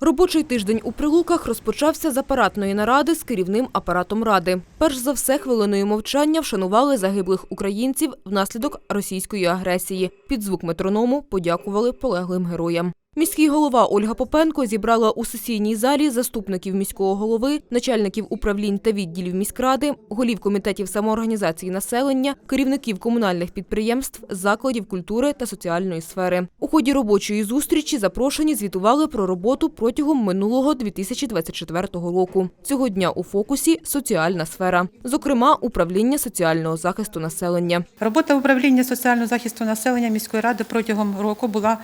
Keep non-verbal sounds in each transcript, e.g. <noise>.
Робочий тиждень у Прилуках розпочався з апаратної наради з керівним апаратом ради. Перш за все, хвилиною мовчання вшанували загиблих українців внаслідок російської агресії. Під звук метроному подякували полеглим героям. Міський голова Ольга Попенко зібрала у сесійній залі заступників міського голови, начальників управлінь та відділів міськради, голів комітетів самоорганізації населення, керівників комунальних підприємств, закладів культури та соціальної сфери. У ході робочої зустрічі запрошені звітували про роботу протягом минулого 2024 року. Цього дня у фокусі соціальна сфера, зокрема управління соціального захисту населення. Робота управління соціального захисту населення міської ради протягом року була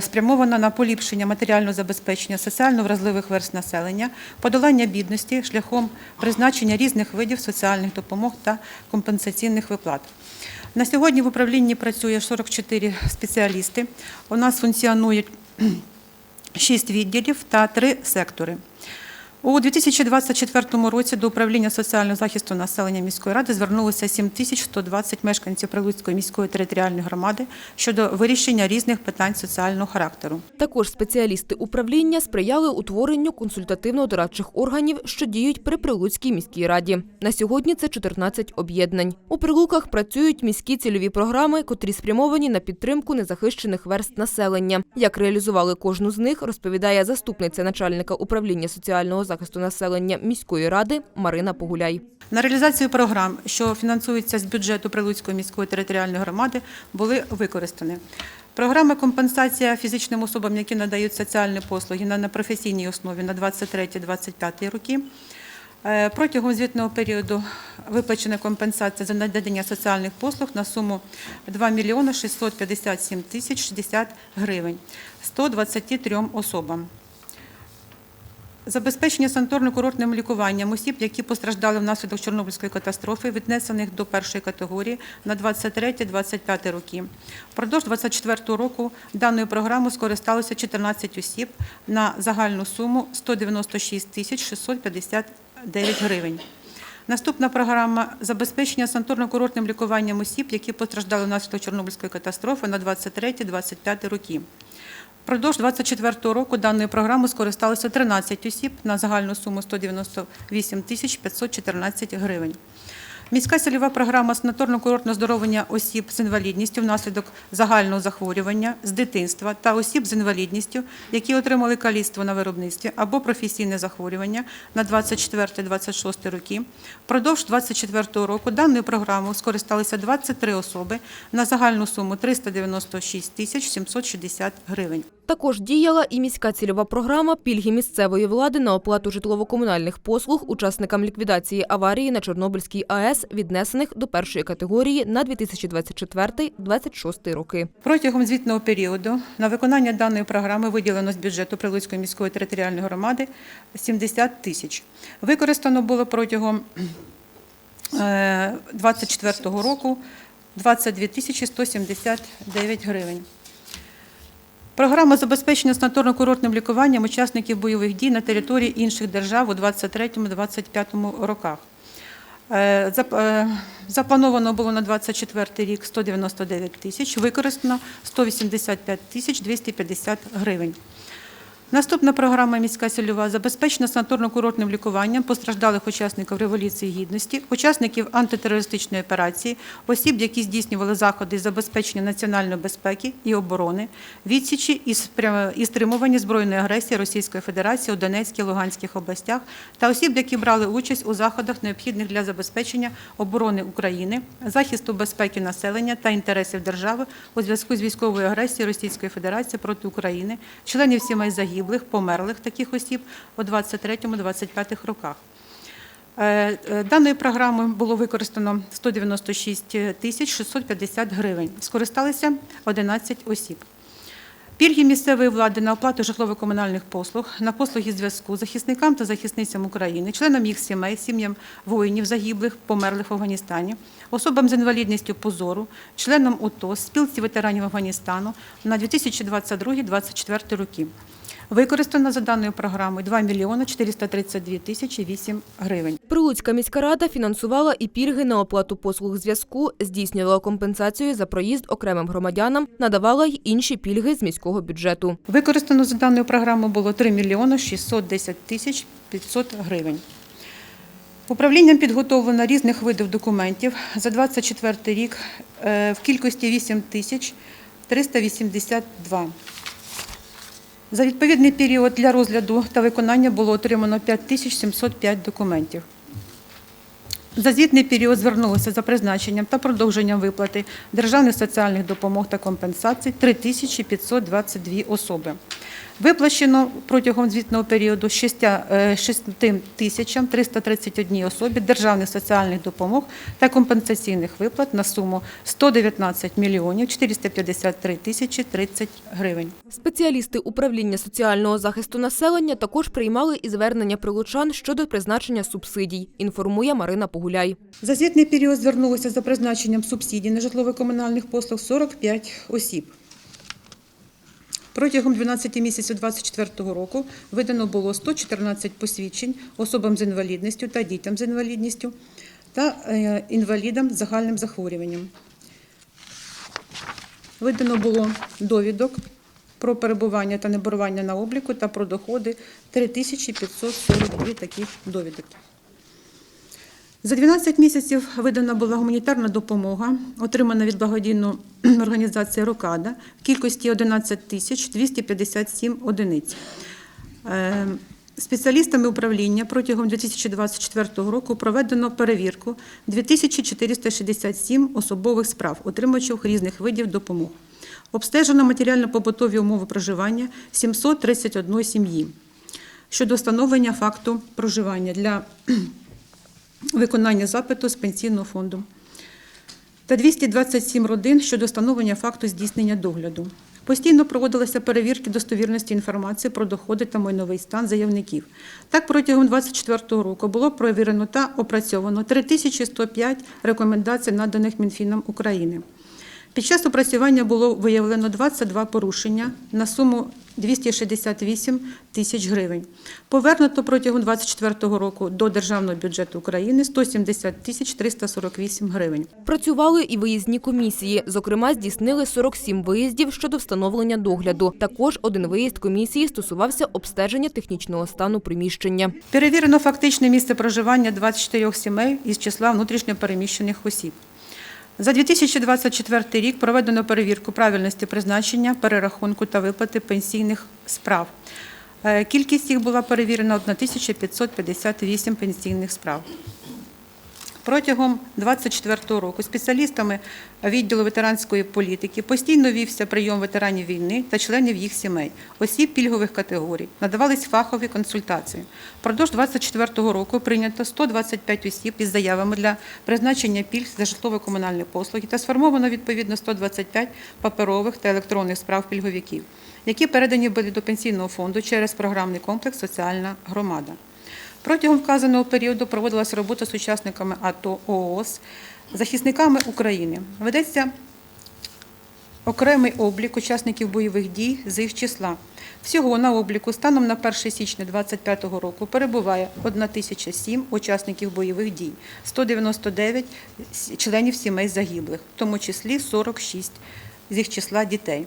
спрямована на поліпшення матеріального забезпечення соціально вразливих верст населення, подолання бідності шляхом призначення різних видів соціальних допомог та компенсаційних виплат. На сьогодні в управлінні працює 44 спеціалісти. У нас функціонують <clears throat> 6 відділів та 3 сектори. У 2024 році до управління соціального захисту населення міської ради звернулося 7120 мешканців Прилуцької міської територіальної громади щодо вирішення різних питань соціального характеру. Також спеціалісти управління сприяли утворенню консультативно-дорадчих органів, що діють при Прилуцькій міській раді. На сьогодні це 14 об'єднань. У Прилуках працюють міські цільові програми, котрі спрямовані на підтримку незахищених верст населення. Як реалізували кожну з них, розповідає заступниця начальника управління соціального захисту населення міської ради Марина Погуляй. На реалізацію програм, що фінансуються з бюджету Прилуцької міської територіальної громади, були використані. Програма компенсація фізичним особам, які надають соціальні послуги на непрофесійній основі на 23-25 роки. Е, Протягом звітного періоду виплачена компенсація за надання соціальних послуг на суму 2 мільйони 657 тисяч 60 гривень 123 особам. Забезпечення санаторно-курортним лікуванням осіб, які постраждали внаслідок Чорнобильської катастрофи, віднесених до першої категорії на 23-25 роки. Впродовж 24 року даною програмою скористалося 14 осіб на загальну суму 196 тисяч 659 гривень. Наступна програма забезпечення санаторно-курортним лікуванням осіб, які постраждали внаслідок Чорнобильської катастрофи на 23-25 роки. Впродовж 24 року даною програмою скористалося 13 осіб на загальну суму 198 тисяч 514 гривень. Міська цільова програма санаторно-курортного оздоровлення осіб з інвалідністю внаслідок загального захворювання з дитинства та осіб з інвалідністю, які отримали каліцтво на виробництві або професійне захворювання на 24-26 роки. Впродовж 24 року даною програмою скористалися 23 особи на загальну суму 396 тисяч 760 гривень. Також діяла і міська цільова програма пільги місцевої влади на оплату житлово-комунальних послуг учасникам ліквідації аварії на Чорнобильській АЕС, віднесених до першої категорії на 2024-2026 роки. Протягом звітного періоду на виконання даної програми виділено з бюджету Прилуцької міської територіальної громади 70 тисяч. Використано було протягом 2024 року 22 тисячі 179 гривень. Програма забезпечення санаторно-курортним лікуванням учасників бойових дій на території інших держав у 2023-2025 роках. Е, е, Заплановано було на 24 рік 199 тисяч, використано 185 тисяч 250 гривень. Наступна програма міська цільова забезпечена санаторно-курортним лікуванням постраждалих учасників Революції Гідності, учасників антитерористичної операції, осіб, які здійснювали заходи забезпечення національної безпеки і оборони, відсічі і стримування збройної агресії Російської Федерації у Донецькій Луганських областях та осіб, які брали участь у заходах, необхідних для забезпечення оборони України, захисту безпеки населення та інтересів держави у зв'язку з військовою агресією Російської Федерації проти України, членів сімей загиблих, померлих таких осіб у 23-25 роках. Е, е, Даною програмою було використано 196 тисяч 650 гривень. Скористалися 11 осіб. Пільги місцевої влади на оплату житлово-комунальних послуг, на послуги зв'язку захисникам та захисницям України, членам їх сімей, сім'ям воїнів загиблих, померлих в Афганістані, особам з інвалідністю по зору, членам УТО, спілці ветеранів Афганістану на 2022-2024 роки. Використано за даною програмою 2 мільйони 432 тисячі 8 гривень. Прилуцька міська рада фінансувала і пільги на оплату послуг зв'язку, здійснювала компенсацію за проїзд окремим громадянам, надавала й інші пільги з міського бюджету. Використано за даною програмою було 3 мільйони 610 тисяч 500 гривень. Управлінням підготовлено різних видів документів за 24 рік е, в кількості 8 тисяч 382. За відповідний період для розгляду та виконання було отримано 5705 документів. За звітний період звернулося за призначенням та продовженням виплати державних соціальних допомог та компенсацій 3522 особи. Виплачено протягом звітного періоду 6 тисячам 331 особі державних соціальних допомог та компенсаційних виплат на суму 119 мільйонів 453 тисячі 30 гривень. Спеціалісти управління соціального захисту населення також приймали і звернення прилучан щодо призначення субсидій, інформує Марина Погуляй. За звітний період звернулося за призначенням субсидій на житлово-комунальних послуг 45 осіб. Протягом 12 місяців 2024 року видано було 114 посвідчень особам з інвалідністю та дітям з інвалідністю та е, інвалідам з загальним захворюванням. Видано було довідок про перебування та неборування на обліку та про доходи 3542 таких довідок. За 12 місяців видана була гуманітарна допомога, отримана від благодійної <clears throat> організації Рокада в кількості 11 тисяч 257 одиниць. Е, Спеціалістами управління протягом 2024 року проведено перевірку 2467 особових справ, отримувачів різних видів допомог. Обстежено матеріально-побутові умови проживання 731 сім'ї. Щодо встановлення факту проживання для виконання запиту з пенсійного фонду та 227 родин щодо встановлення факту здійснення догляду. Постійно проводилися перевірки достовірності інформації про доходи та майновий стан заявників. Так, протягом 2024 року було перевірено та опрацьовано 3105 рекомендацій, наданих Мінфіном України. Під час опрацювання було виявлено 22 порушення на суму 268 тисяч гривень. Повернуто протягом 2024 року до Державного бюджету України 170 тисяч 348 гривень. Працювали і виїзні комісії. Зокрема, здійснили 47 виїздів щодо встановлення догляду. Також один виїзд комісії стосувався обстеження технічного стану приміщення. Перевірено фактичне місце проживання 24 сімей із числа внутрішньопереміщених осіб. За 2024 рік проведено перевірку правильності призначення, перерахунку та виплати пенсійних справ. Е, Кількість їх була перевірена 1558 пенсійних справ. Протягом 2024 року спеціалістами відділу ветеранської політики постійно вівся прийом ветеранів війни та членів їх сімей, осіб пільгових категорій, надавались фахові консультації. Впродовж 2024 року прийнято 125 осіб із заявами для призначення пільг за житлово-комунальні послуги та сформовано відповідно 125 паперових та електронних справ пільговиків, які передані були до пенсійного фонду через програмний комплекс Соціальна громада. Протягом вказаного періоду проводилася робота з учасниками АТО ООС, захисниками України. Ведеться окремий облік учасників бойових дій з їх числа. Всього на обліку станом на 1 січня 2025 року перебуває 1007 учасників бойових дій, 199 членів сімей загиблих, в тому числі 46 з їх числа дітей.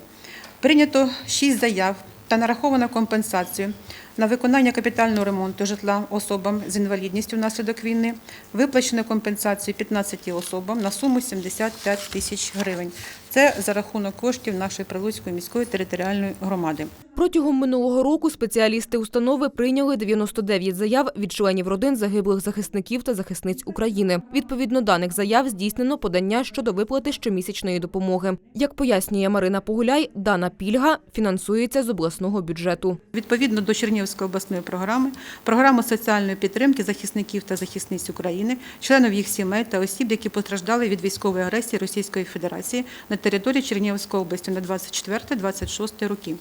Прийнято 6 заяв та нараховано компенсацію на виконання капітального ремонту житла особам з інвалідністю внаслідок війни. Виплачено компенсацію 15 особам на суму 75 тисяч гривень. Це за рахунок коштів нашої Прилуцької міської територіальної громади. Протягом минулого року спеціалісти установи прийняли 99 заяв від членів родин загиблих захисників та захисниць України. Відповідно даних заяв здійснено подання щодо виплати щомісячної допомоги. Як пояснює Марина Погуляй, дана пільга фінансується з обласного бюджету. Відповідно до Чернігівської обласної програми, програми соціальної підтримки захисників та захисниць України, членів їх сімей та осіб, які постраждали від військової агресії Російської Федерації на території Чернігівської області на 24-26 роки.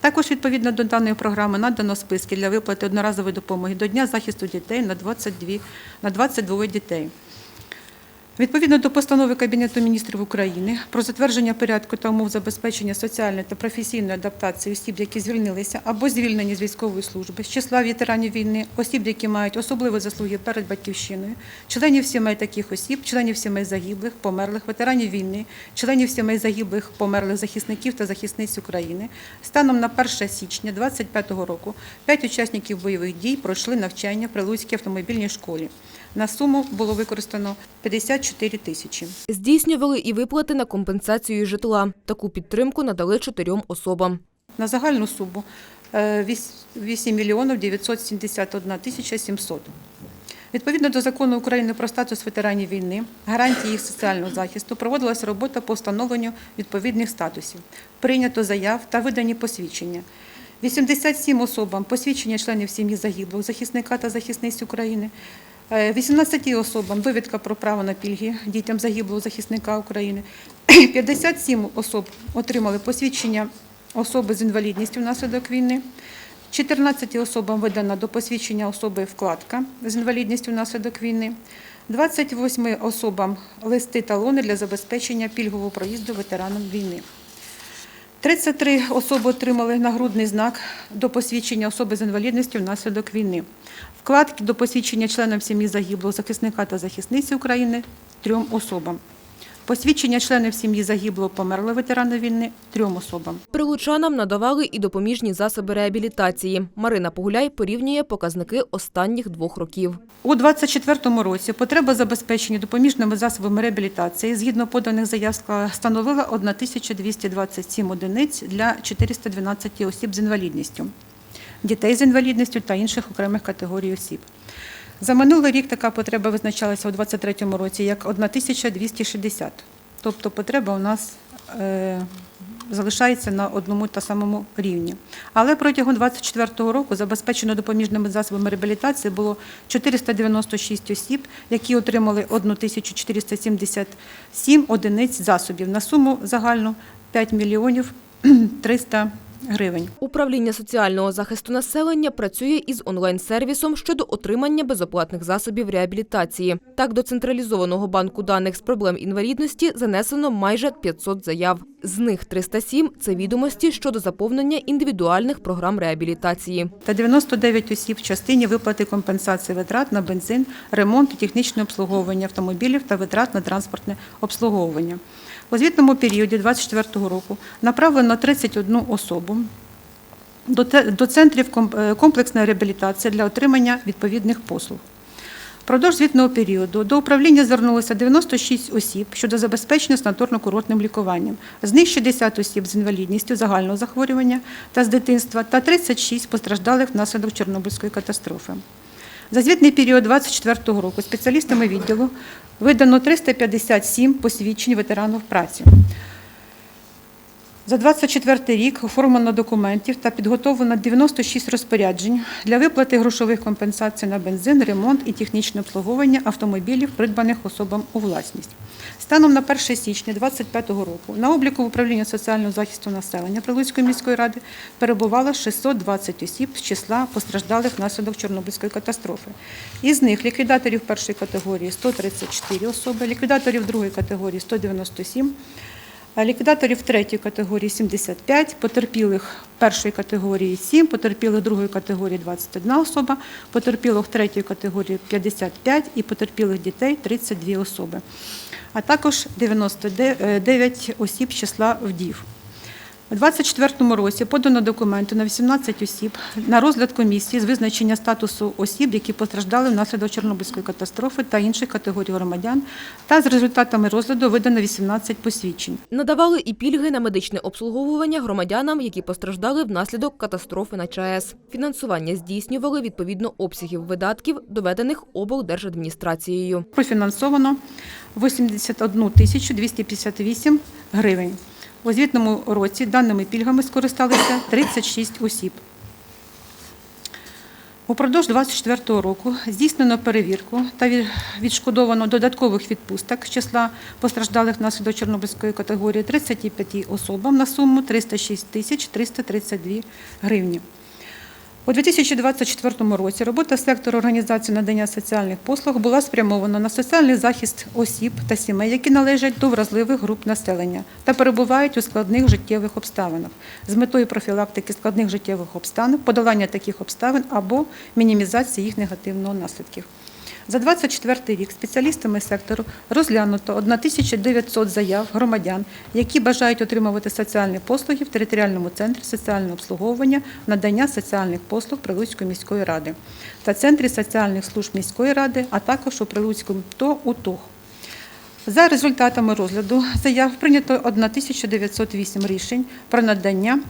Також відповідно до даної програми надано списки для виплати одноразової допомоги до Дня захисту дітей на 22, на 22 дітей. Відповідно до постанови Кабінету міністрів України про затвердження порядку та умов забезпечення соціальної та професійної адаптації осіб, які звільнилися або звільнені з військової служби, з числа ветеранів війни, осіб, які мають особливі заслуги перед батьківщиною, членів сімей таких осіб, членів сімей загиблих, померлих, ветеранів війни, членів сімей загиблих, померлих захисників та захисниць України. Станом на 1 січня 2025 року п'ять учасників бойових дій пройшли навчання в Прилуцькій автомобільній школі. На суму було використано 54 тисячі. Здійснювали і виплати на компенсацію житла. Таку підтримку надали чотирьом особам. На загальну суму е, віс- 8 мільйонів 971 тисяча 700. Відповідно до закону України про статус ветеранів війни, гарантії їх соціального захисту, проводилася робота по встановленню відповідних статусів, прийнято заяв та видані посвідчення. 87 особам посвідчення членів сім'ї загиблого захисника та захисниць України, Е, 18 особам довідка про право на пільги дітям загиблого захисника України, <clears throat> 57 особ отримали посвідчення особи з інвалідністю внаслідок війни. 14 особам видана до посвідчення особи вкладка з інвалідністю внаслідок війни. 28 особам листи талони для забезпечення пільгового проїзду ветеранам війни. 33 особи отримали нагрудний знак до посвідчення особи з інвалідністю внаслідок війни. Вкладки до посвідчення членам сім'ї загиблого захисника та захисниці України трьом особам. Посвідчення членів сім'ї загиблого померлого ветерана війни трьом особам. Прилучанам надавали і допоміжні засоби реабілітації. Марина Погуляй порівнює показники останніх двох років. У 2024 році потреба забезпечення допоміжними засобами реабілітації згідно поданих заяв становила 1227 одиниць для 412 осіб з інвалідністю, дітей з інвалідністю та інших окремих категорій осіб. За минулий рік така потреба визначалася у 2023 році як 1260. Тобто потреба у нас е, залишається на одному та самому рівні. Але протягом 2024 року забезпечено допоміжними засобами реабілітації було 496 осіб, які отримали 1477 одиниць засобів на суму загальну 5 мільйонів 300 гривень. Управління соціального захисту населення працює із онлайн-сервісом щодо отримання безоплатних засобів реабілітації. Так, до централізованого банку даних з проблем інвалідності занесено майже 500 заяв. З них 307 – це відомості щодо заповнення індивідуальних програм реабілітації. та 99 осіб в частині виплати компенсації витрат на бензин, ремонт і технічне обслуговування автомобілів та витрат на транспортне обслуговування. У звітному періоді 2024 року направлено 31 особу до центрів е, комплексної реабілітації для отримання відповідних послуг. Впродовж звітного періоду до управління звернулося 96 осіб щодо забезпечення санаторно-курортним лікуванням. З них 60 осіб з інвалідністю загального захворювання та з дитинства та 36 постраждалих внаслідок Чорнобильської катастрофи. За звітний період 2024 року спеціалістами відділу видано 357 посвідчень ветеранів праці. За 24 рік оформлено документів та підготовлено 96 розпоряджень для виплати грошових компенсацій на бензин, ремонт і технічне обслуговування автомобілів, придбаних особам у власність. Станом на 1 січня 2025 року на обліку в управління соціального захисту населення Прилуцької міської ради перебувало 620 осіб з числа постраждалих внаслідок Чорнобильської катастрофи. Із них ліквідаторів першої категорії 134 особи, ліквідаторів другої категорії 197 а Ліквідаторів третьої категорії 75, потерпілих першої категорії 7, потерпілих другої категорії 21 особа, потерпілих третьої категорії 55 і потерпілих дітей 32 особи, а також 99 осіб з числа вдів. У 2024 році подано документи на 18 осіб на розгляд комісії з визначення статусу осіб, які постраждали внаслідок Чорнобильської катастрофи та інших категорій громадян, та з результатами розгляду видано 18 посвідчень. Надавали і пільги на медичне обслуговування громадянам, які постраждали внаслідок катастрофи на ЧАЕС. Фінансування здійснювали відповідно обсягів видатків, доведених облдержадміністрацією. Профінансовано 81 тисячу 258 гривень. У звітному році даними пільгами скористалися 36 осіб. Упродовж 2024 року здійснено перевірку та відшкодовано додаткових відпусток з числа постраждалих внаслідок Чорнобильської категорії 35 особам на суму 306 тисяч 332 гривні. У 2024 році робота сектору організації надання соціальних послуг була спрямована на соціальний захист осіб та сімей, які належать до вразливих груп населення та перебувають у складних життєвих обставинах з метою профілактики складних життєвих обставин, подолання таких обставин або мінімізації їх негативного наслідків. За 24 рік спеціалістами сектору розглянуто 1900 заяв громадян, які бажають отримувати соціальні послуги в територіальному центрі соціального обслуговування, надання соціальних послуг Прилуцької міської ради та центрі соціальних служб міської ради, а також у Прилуцькому ТО УТУГ. За результатами розгляду заяв прийнято 1908 рішень про надання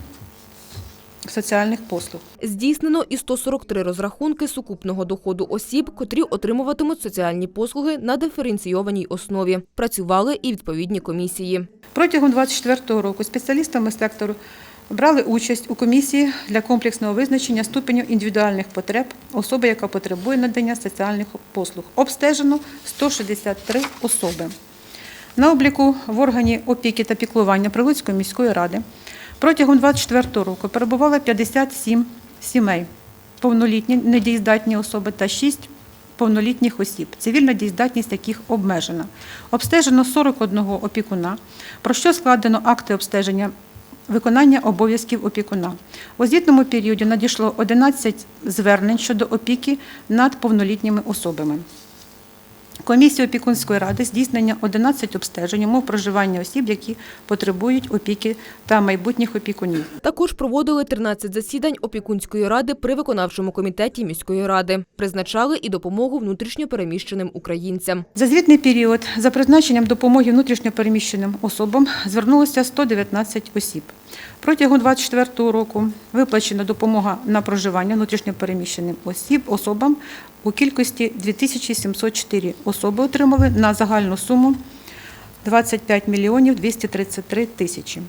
соціальних послуг. Здійснено і 143 розрахунки сукупного доходу осіб, котрі отримуватимуть соціальні послуги на диференційованій основі. Працювали і відповідні комісії. Протягом 2024 року спеціалістами сектору брали участь у комісії для комплексного визначення ступеню індивідуальних потреб особи, яка потребує надання соціальних послуг. Обстежено 163 особи. На обліку в органі опіки та піклування Прилуцької міської ради протягом 2024 року перебувало 57 сімей, повнолітні недієздатні особи та 6 повнолітніх осіб, цивільна дієздатність яких обмежена. Обстежено 41 опікуна, про що складено акти обстеження виконання обов'язків опікуна. У звітному періоді надійшло 11 звернень щодо опіки над повнолітніми особами. Комісія опікунської ради здійснення 11 обстежень умов проживання осіб, які потребують опіки та майбутніх опікунів. Також проводили 13 засідань опікунської ради при виконавчому комітеті міської ради. Призначали і допомогу внутрішньо переміщеним українцям. За звітний період за призначенням допомоги внутрішньопереміщеним особам звернулося 119 осіб. Протягом 2024 року виплачена допомога на проживання внутрішньопереміщеним осіб особам у кількості 2704 особи отримали на загальну суму 25 мільйонів 233 тисячі.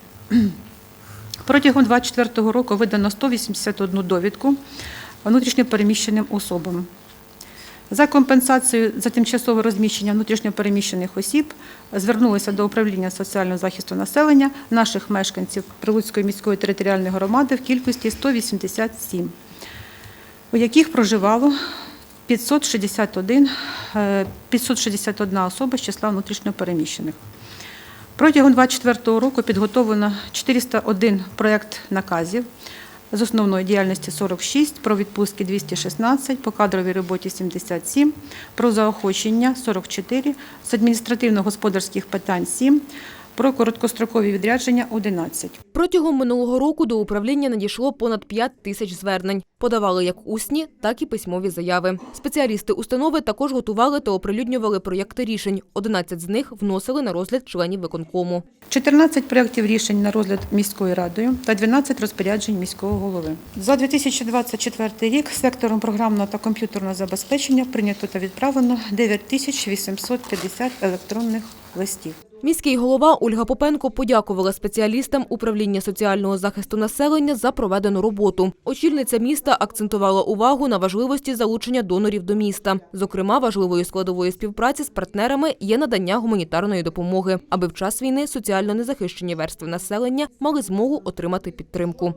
Протягом 2024 року видано 181 довідку внутрішньопереміщеним особам. За компенсацією за тимчасове розміщення внутрішньопереміщених осіб звернулися до управління соціального захисту населення наших мешканців Прилуцької міської територіальної громади в кількості 187, у яких проживало 561, е, 561 особа з числа внутрішньопереміщених. Протягом 2024 року підготовлено 401 проєкт наказів з основної діяльності 46, про відпустки 216, по кадровій роботі 77, про заохочення 44, з адміністративно-господарських питань 7, про короткострокові відрядження 11. Протягом минулого року до управління надійшло понад 5 тисяч звернень. Подавали як усні, так і письмові заяви. Спеціалісти установи також готували та оприлюднювали проєкти рішень. 11 з них вносили на розгляд членів виконкому. 14 проєктів рішень на розгляд міською радою та 12 розпоряджень міського голови. За 2024 рік сектором програмного та комп'ютерного забезпечення прийнято та відправлено 9850 електронних листів. Міський голова Ольга Попенко подякувала спеціалістам управління соціального захисту населення за проведену роботу. Очільниця міста акцентувала увагу на важливості залучення донорів до міста. Зокрема, важливою складовою співпраці з партнерами є надання гуманітарної допомоги, аби в час війни соціально незахищені верстви населення мали змогу отримати підтримку.